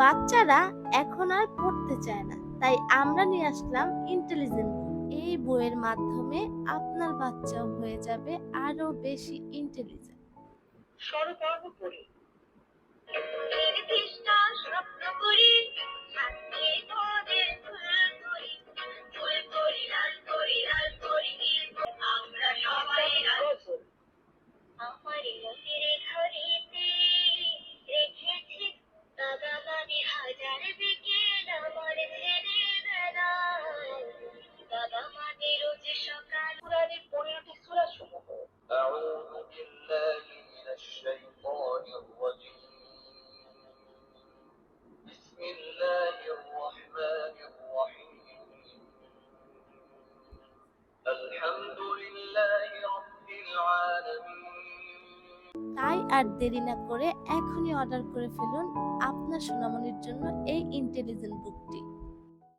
বাচ্চারা এখন আর পড়তে চায় না। তাই আমরা নিয়ে আসলাম ইন্টেলিজেন্ট এই বইয়ের মাধ্যমে আপনার বাচ্চাও হয়ে যাবে আরও বেশি ইন্টেলিজেন্ট স্বরবর্ণ কোরআনের পনেরোটি সূরা সমূহ أعوذ بالله من الشيطان الرجيم بسم الله الرحمن الرحيم الحمد لله رب العالمين তাই আর দেরি না করে এখনই অর্ডার করে ফেলুন আপনার সোনামণির জন্য এই ইন্টেলিজেন্ট বুকটি